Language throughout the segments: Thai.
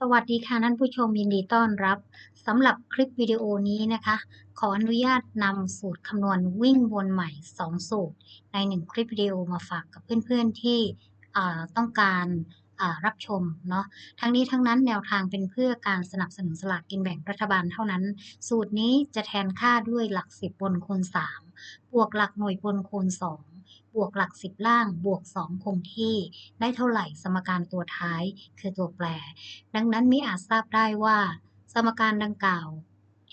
สวัสดีค่ะท่านผู้ชมยินดีต้อนรับสำหรับคลิปวิดีโอนี้นะคะ ขออนุญาตนำสูตรคำนวณวิ่งวนใหม่ 2 สูตร ใน 1 คลิปวิดีโอมาฝากกับเพื่อนๆที่ต้องการ รับชมเนาะทั้งนี้ทั้งนั้นแนวทางเป็นเพื่อการสนับสนุนสลากกินแบ่งรัฐบาลเท่านั้น สูตรนี้จะแทนค่าด้วยหลัก10บบนคูณ3บวกหลักหน่วยบนคูณ2บวกหลัก10ล่างบวก 2 คงที่ ได้เท่าไหร่สมการตัวท้ายคือตัวแปร ดังนั้นมิอาจทราบได้ว่า สมการดังกล่าว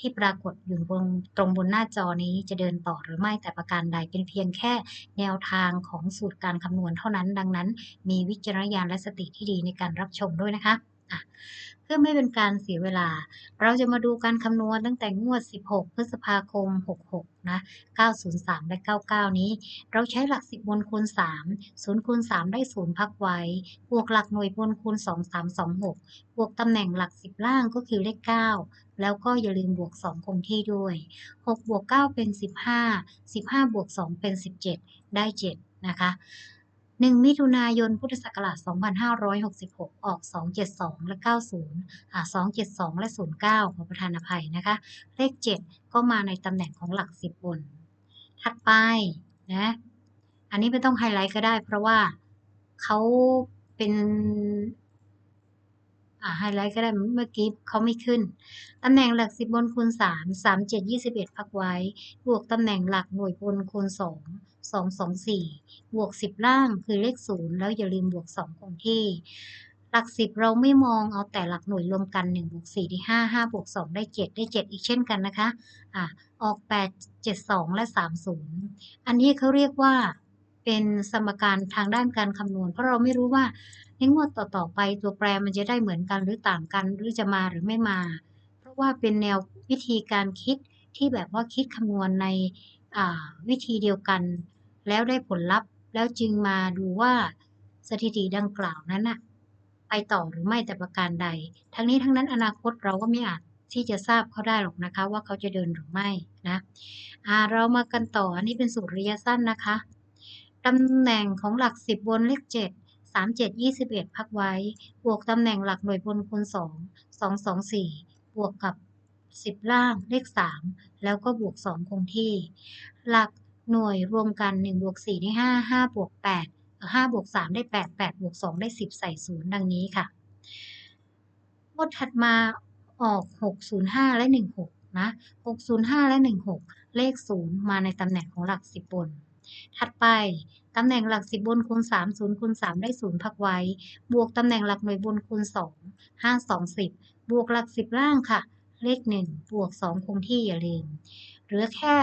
ที่ปรากฏอยู่บนตรงบนหน้าจอนี้จะเดินต่อหรือไม่แต่ประการใดเป็นเพียงแค่แนวทางของสูตรการคำนวณเท่านั้น ดังนั้น มีวิจารณญาณและสติที่ดีในการรับชมด้วยนะคะ อะเพื่อไม่เป็นการเสียเวลา เราจะมาดูการคำนวณตั้งแต่งวด 16 พฤษภาคม 66 นะ 903 และ 99 นี้ เราใช้หลัก 10 บนคูณ 3 0 คูณ 3 ได้ 0 พักไว้ บวกหลักหน่วยบนคูณ 2 3 2 6 บวกตำแหน่งหลัก 10 ล่างก็คือเลข 9 แล้วก็อย่าลืมบวก 2 คงที่ด้วย 6 บวก 9 เป็น 15 15 บวก 2 เป็น 17 ได้ 7 นะคะ 1 มิถุนายน พุทธศักราช 2566 ออก 272 และ 90 อ่า 272 และ 09 ขอประธานอภัยนะคะ เลข 7 ก็มาในตำแหน่งของหลัก 10 บน ถัดไปนะ อันนี้ไม่ต้องไฮไลท์ก็ได้เพราะว่าเขาเป็น อ่าไฮไลท์ก็ได้เมื่อกี้เขาไม่ขึ้น ตำแหน่งหลัก10บบนคูณ3 3 7 21พักไว้ บวกตำแหน่งหลักหน่วยบนคูณ2 2 2 4บวก10ล่างคือเลข0แล้วอย่าลืมบวก2คงที่หลัก10เราไม่มองเอาแต่หลักหน่วยรวมกัน1บวก4ได้5 5บวก2ได้7 ได้ 7 อีกเช่นกันนะคะอ่าออก 8 7 2 และ 30 อันนี้เขาเรียกว่าเป็นสมการทางด้านการคำนวณ เพราะเราไม่รู้ว่า ในงวดต่อๆไปตัวแปรมันจะได้เหมือนกันหรือต่างกันหรือจะมาหรือไม่มา เพราะว่าเป็นแนววิธีการคิดที่แบบว่าคิดคำนวณในวิธีเดียวกัน แล้วได้ผลลัพธ์ แล้วจึงมาดูว่าสถิติดังกล่าวนั้นน่ะไปต่อหรือไม่แต่ประการใด ทั้งนี้ทั้งนั้นอนาคตเราก็ไม่อาจที่จะทราบเขาได้หรอกนะคะ ว่าเขาจะเดินหรือไม่นะเรามากันต่ออันนี้เป็นสูตรระยะสั้นนะคะตำแหน่งของหลัก10บนเลข7 3 7 21 พักไว้ บวกตำแหน่งหลักหน่วยบนคูณ2 2 2 4 บวกกับ 10 ล่างเลข 3 แล้วก็บวก 2 คงที่ หลักหน่วยรวมกัน 1 บวก 4 ได้ 5 5 บวก 8 5 บวก 3 ได้ 8 8 บวก 2 ได้ 10 ใส่ 0 ดังนี้ค่ะงวดถัดมาออก 605 และ 16 นะ 605 และ 16 เลข 0 มาในตำแหน่งของหลัก 10 บน ถัดไปตำแหน่งหลัก10บบนคูณ3 0คูณ3ได้0พักไว้ บวกตำแหน่งหลักหน่วยบนคูณ2 5 2 10บวกหลัก10ล่างค่ะ เลข1บวก2คงที่อย่าลืมเหลือแค่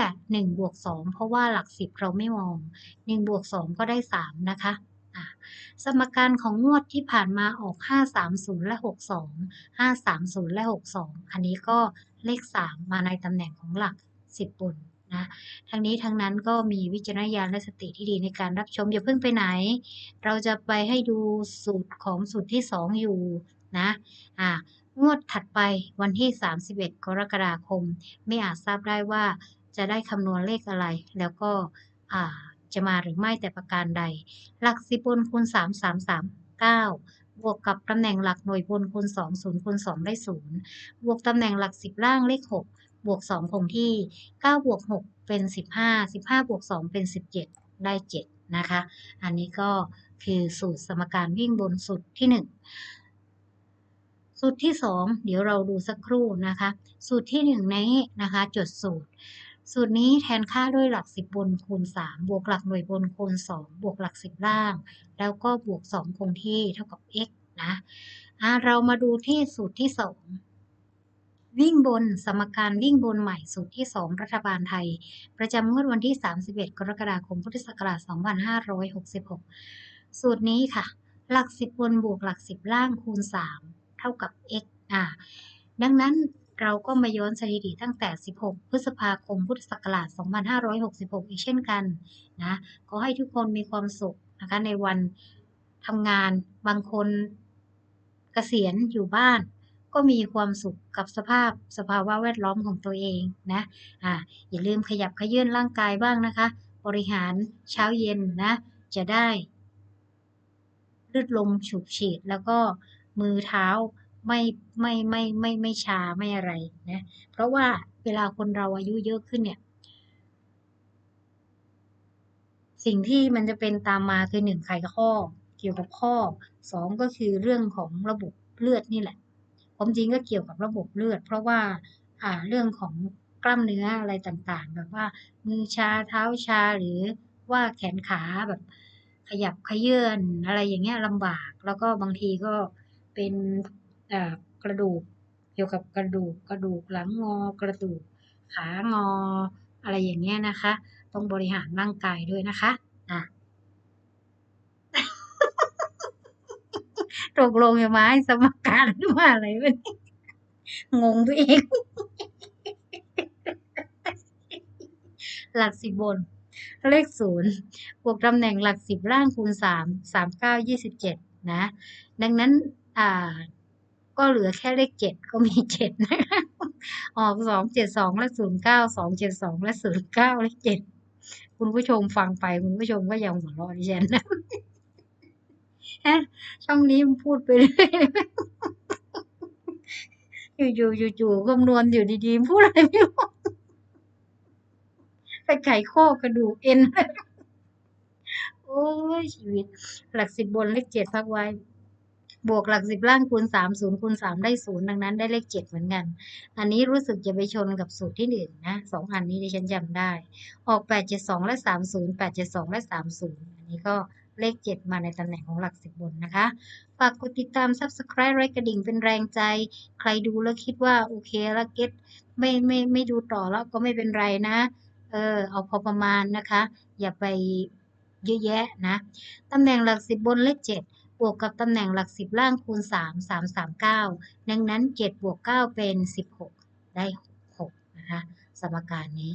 1 บวก 2 เพราะว่าหลัก 10 เราไม่มอง 1 บวก 2 ก็ได้ 3 นะคะอะสมการของงวดที่ผ่านมาออก 530 และ 62 530 และ 62 อันนี้ก็เลข 3 มาในตำแหน่งของหลัก 10บน นะทั้งนี้ทั้งนั้นก็มีวิจารณญาณและสติที่ดีในการรับชมอย่าเพิ่งไปไหน เราจะไปให้ดูสูตรของสูตรที่ 2 อยู่นะอ่างวดถัดไปวันที่ 31 กรกฎาคม ไม่อาจทราบได้ว่าจะได้คำนวณเลขอะไร แล้วก็อ่าจะมาหรือไม่แต่ประการใด หลัก10บนคูณ 3 3 3 9 บวกกับตำแหน่งหลักหน่วยบนคูณ 2 0คูณ2ได้ 0 บวกตำแหน่งหลัก 10 ล่างเลข 6 บวก 2 คงที่ 9 บวก 6 เป็น 15 15 บวก 2 เป็น 17 ได้ 7 นะคะ อันนี้ก็คือสูตรสมการวิ่งบนสูตรที่ 1 สูตรที่ 2 เดี๋ยวเราดูสักครู่นะคะ สูตรที่ 1 นี้นะคะจดสูตร สูตรนี้แทนค่าด้วยหลัก 10 บนคูณ 3 บวกหลักหน่วยบนคูณ 2 บวกหลัก 10 ล่าง แล้วก็บวก 2 คงที่เท่ากับ x นะอะเรามาดูที่สูตรที่ 2 วิ่งบนสมการวิ่งบนใหม่สูตรที่ 2 รัฐบาลไทย ประจำงวดวันที่ 31 กรกฎาคมพุทธศักราช 2566 สูตรนี้ค่ะ หลัก 10 บนบวกหลัก 10 ล่างคูณ 3 เท่ากับ x อ่าดังนั้นเราก็มาย้อนสถิติตั้งแต่ 16 พฤษภาคม พุทธศักราช 2566 อีกเช่นกันนะขอให้ทุกคนมีความสุขนะคะในวันทำงานบางคนเกษียณอยู่บ้าน ก็มีความสุขกับสภาพสภาวะแวดล้อมของตัวเองนะอ่าอย่าลืมขยับขยื่นร่างกายบ้างนะคะ บริหารเช้าเย็นนะ จะได้ลืดลมฉุบฉีดแล้วก็มือเท้าไม่ไม่ไม่ไม่ไม่ชาไม่อะไรนะเพราะว่าเวลาคนเราอายุเยอะขึ้นเนี่ย สิ่งที่มันจะเป็นตามมาคือหนึ่งไขข้อ เกี่ยวกับข้อสองก็คือเรื่องของระบบเลือดนี่แหละ ความจริงก็เกี่ยวกับระบบเลือด เพราะว่าอ่าเรื่องของกล้ามเนื้ออะไรต่างๆ แบบว่ามือชาเท้าชาหรือว่าแขนขาแบบขยับขยื่นอะไรอย่างเงี้ยลำบาก แล้วก็บางทีก็เป็นกระดูกเกี่ยวกับกระดูกกระดูกหลังงอกระดูกขางออะไรอย่างเงี้ยนะคะ ต้องบริหารร่างกายด้วยนะคะอะ ตกลงจะมาให้สมการหรือว่าอะไรวะเนี่ยงงตัวเอง หลักสิบบน เลขศูนย์บวกตำแหน่งหลักสิบล่างคูณสามสามเก้ายี่สิบเจ็ดนะ ดังนั้น อ่า ก็เหลือแค่เลขเจ็ดก็มีเจ็ดนะออกสองเจ็ดสองและศูนย์เก้าสองเจ็ดสองและศูนย์เก้าเลขเจ็ดคุณผู้ชมฟังไป คุณผู้ชมก็ยังหัวเราะดิฉันนะ ช่องนี้พูดไปเรื่อยอยู่ๆจู่ๆคำนวณอยู่ดีๆ พูดอะไรไม่รู้ไปไขข้อกระดูกเอ็น โอ้ยชีวิต หลักสิบบนเลขเจ็ดพักไว้ บวกหลักสิบล่างคูณสามศูนย์คูณสามได้ศูนย์ดังนั้นได้เลขเจ็ดเหมือนกัน อันนี้รู้สึกจะไปชนกับสูตรที่หนึ่งนะสองอันนี้ดิฉันจำได้ ออกแปดเจ็ดสองและสามศูนย์แปดเจ็ดสองและสามศูนย์อันนี้ก็ เลขเจ็ดมาในตำแหน่งของหลักสิบบนนะคะฝากกดติดตาม subscribe ไลค์กระดิ่งเป็นแรงใจ ใครดูแล้วคิดว่าโอเคแล้วเก็ตไม่ไม่ไม่ดูต่อแล้วก็ไม่เป็นไรนะ เออเอาพอประมาณนะคะ อย่าไปเยอะแยะนะตำแหน่งหลักสิบบนเลขเจ็ดบวกกับตำแหน่งหลักสิบล่างคูณสามสามสามเก้าดังนั้นเจ็ดบวกเก้าเป็นสิบหกได้หกนะคะ สมการนี้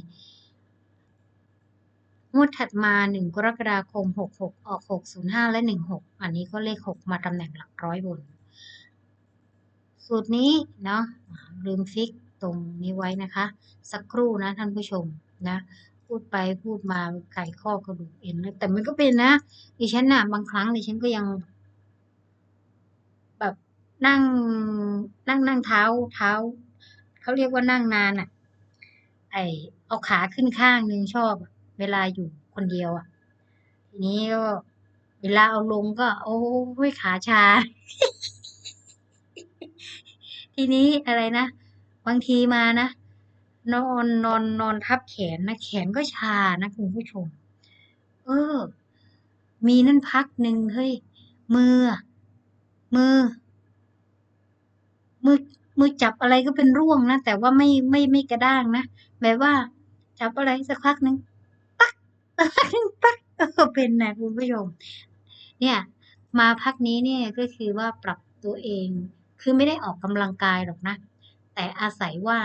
งวดถัดมา 1 กรกฎาคม 66 ออก 605 และ 16 อันนี้ก็เลข 6 มาตำแหน่งหลักร้อยบน สูตรนี้เนาะลืมฟิกตรงนี้ไว้นะคะ สักครู่นะท่านผู้ชมนะ พูดไปพูดมาไก่ข้อกระดูกเอ็นแล้วแต่มันก็เป็นนะดิฉันน่ะบางครั้งดิฉันก็ยัง แบบนั่งนั่งนั่งเท้าเท้าเขาเรียกว่านั่งนานอะ ไอเอาขาขึ้นข้างหนึ่งชอบ เวลาอยู่คนเดียวอะ ทีนี้ก็เวลาเอาลงก็ โอ้ยขาชา ทีนี้อะไรนะบางทีมานะนอนนอนนอนทับแขนนะแขนก็ชานะคุณผู้ชม เออ มีนั่นพักหนึ่งเฮ้ยมือ มือ มือมือจับอะไรก็เป็นร่วงนะแต่ว่าไม่ไม่ไม่กระด้างนะแบบว่า จับอะไรสักพักหนึ่ง ปักเป็นนะคุณผู้ชมเนี่ยมาพักนี้เนี่ยก็คือว่าปรับตัวเอง คือไม่ได้ออกกำลังกายหรอกนะ แต่อาศัยว่า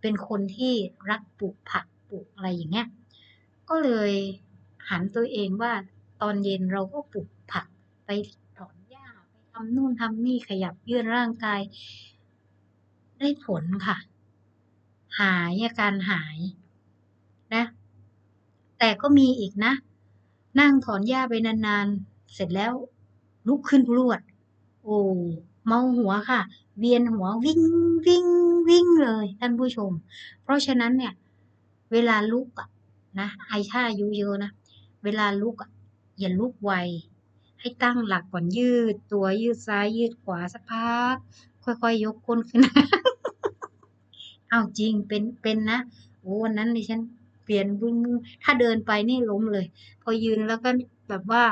เป็นคนที่รักปลูกผักปลูกอะไรอย่างเงี้ยก็เลยหันตัวเองว่าตอนเย็นเราก็ปลูกผักไปถอนหญ้าไปทำนู่นทำนี่ขยับยืดร่างกาย ได้ผลค่ะ หายอาการหาย แต่ก็มีอีกนะ นั่งถอนหญ้าไปนานๆ เสร็จแล้ว ลุกขึ้นพรวด โอ้เมาหัวค่ะ เวียนหัววิ่งวิ่งวิ่งเลยท่านผู้ชม เพราะฉะนั้นเนี่ย เวลาลุกอะนะไอ้ถ้าอายุเยอะนะ เวลาลุกอะอย่าลุกไว ให้ตั้งหลักก่อนยืด ตัวยืดซ้ายยืดขวาสักพัก ค่อยๆยกก้นขึ้น เอาจริงเป็นเป็นนะ โอ้วันนั้นดิฉัน เปลี่ยนบึ้งถ้าเดินไปนี่ล้มเลย พอยืนแล้วก็แบบว่า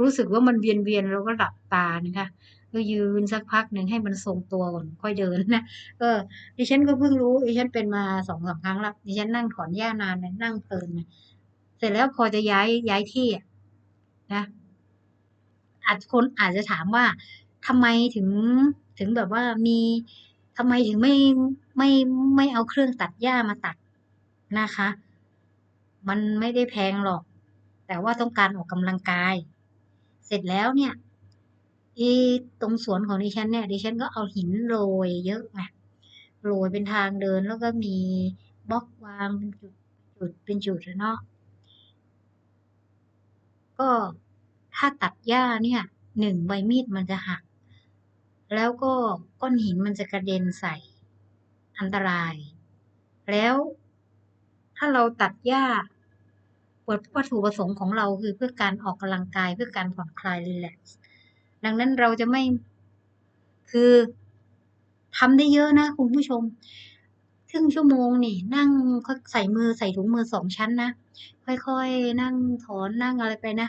รู้สึกว่ามันเวียนเวียนเราก็หลับตานะคะก็ยืนสักพักหนึ่งให้มันทรงตัวก่อนค่อยเดินนะเออดิฉันก็เพิ่งรู้ดิฉันเป็นมาสองสามครั้งแล้วดิฉันนั่งถอนหญ้านานนะนั่งเพลินนะเสร็จแล้วพอจะย้ายย้ายที่นะอาจคนอาจจะถามว่าทำไมถึงถึงแบบว่ามีทำไมถึงไม่ไม่ไม่เอาเครื่องตัดหญ้ามาตัด นะคะ มันไม่ได้แพงหรอก แต่ว่าต้องการออกกำลังกาย เสร็จแล้วเนี่ยอีตรงสวนของดิฉันเนี่ยดิฉันก็เอาหินโรยเยอะไงโรยเป็นทางเดินแล้วก็มีบล็อกวางเป็นจุดจุดเป็นจุดอะเนาะก็ถ้าตัดหญ้าเนี่ยหนึ่งใบมีดมันจะหัก แล้วก็ก้อนหินมันจะกระเด็นใส่อันตราย แล้ว ถ้าเราตัดหญ้าวัตถุประสงค์ของเราคือเพื่อการออกกำลังกายเพื่อการผ่อนคลายรีแลกซ์ดังนั้นเราจะไม่คือทำได้เยอะนะคุณผู้ชมครึ่งชั่วโมงนี่นั่งใส่มือใส่ถุงมือสองชั้นนะค่อยๆนั่งถอนนั่งอะไรไปนะ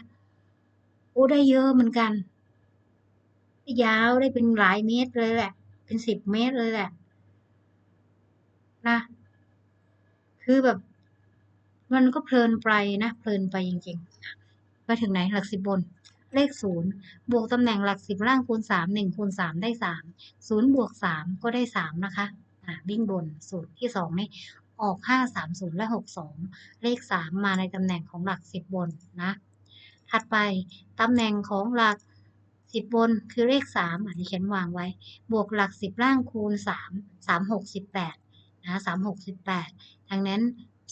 โอ้ได้เยอะเหมือนกัน ยาวได้เป็นหลายเมตรเลยแหละ เป็นสิบเมตรเลยแหละนะคือแบบ มันก็เพลินไปนะ เพลินไปจริงๆ ไปถึงไหนหลักสิบบน เลขศูนย์บวกตำแหน่งหลักสิบล่างคูณสามหนึ่งคูณสามได้สามศูนย์บวกสามก็ได้สามนะคะอ่าวิ่งบนสูตรที่สองนี่ออกห้าสามศูนย์และหกสองเลขสามมาในตำแหน่งของหลักสิบบนนะ ถัดไปตำแหน่งของหลักสิบบนคือเลขสามอันนี้ฉันวางไว้ บวกหลักสิบล่างคูณสามสามหกสิบแปดนะสามหกสิบแปดดังนั้น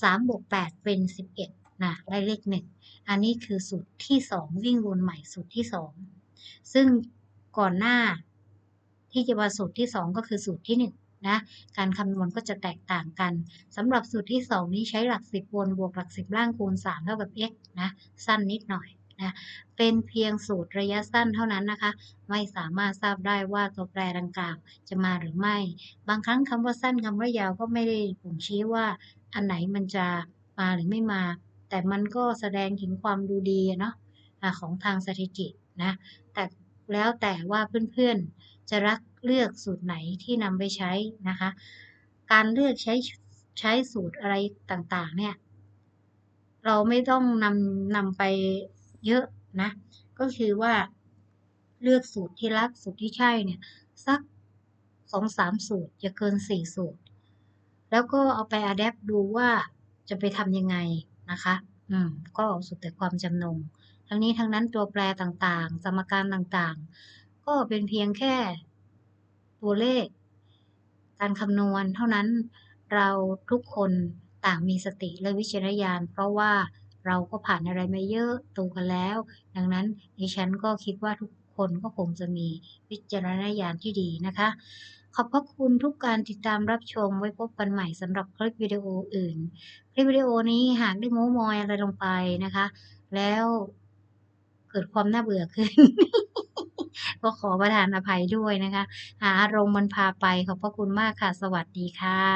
สามบวกแปดเป็นสิบเอ็ดนะได้เลขหนึ่งอันนี้คือสูตรที่สองวิ่งวนใหม่สูตรที่สองซึ่งก่อนหน้าที่จะมาสูตรที่สองก็คือสูตรที่หนึ่งนะ การคำนวณก็จะแตกต่างกันสำหรับสูตรที่สองนี้ใช้หลักสิบบนบวกหลักสิบล่างคูณสามเท่ากับ x นะ สั้นนิดหน่อยนะเป็นเพียงสูตรระยะสั้นเท่านั้นนะคะ ไม่สามารถทราบได้ว่าตัวแปรดังกล่าวจะมาหรือไม่ บางครั้งคำว่าสั้นคำว่ายาวก็ไม่ได้บ่งชี้ว่า อันไหนมันจะมาหรือไม่มา แต่มันก็แสดงถึงความดูดีเนาะของทางสถิตินะแต่แล้วแต่ว่าเพื่อนๆจะรักเลือกสูตรไหนที่นำไปใช้นะคะ การเลือกใช้ใช้สูตรอะไรต่างๆ เนี่ย เราไม่ต้องนำนำไปเยอะนะ ก็คือว่าเลือกสูตรที่รักสูตรที่ใช่เนี่ย สักสองสามสูตรอย่าเกินสี่สูตร แล้วก็เอาไปอัดแอปดูว่าจะไปทำยังไงนะคะ อืม ก็สุดแต่ความจำนง ทั้งนี้ทั้งนั้นตัวแปรต่างๆ สมการต่างๆ ก็เป็นเพียงแค่ตัวเลข การคำนวณเท่านั้นเราทุกคนต่างมีสติและวิจารณญาณเพราะว่าเราก็ผ่านอะไรมาเยอะโตกันแล้ว ดังนั้นดิฉันก็คิดว่าทุกคนก็คงจะมีวิจารณญาณที่ดีนะคะ ขอบพระคุณทุกการติดตามรับชมไว้พบกันใหม่สำหรับคลิปวิดีโออื่น คลิปวิดีโอนี้หากได้โม้มอยอะไรลงไปนะคะ แล้วเกิดความน่าเบื่อขึ้น ก็ขอประทานอภัยด้วยนะคะ หาอารมณ์มันพาไปขอบพระคุณมากค่ะ สวัสดีค่ะ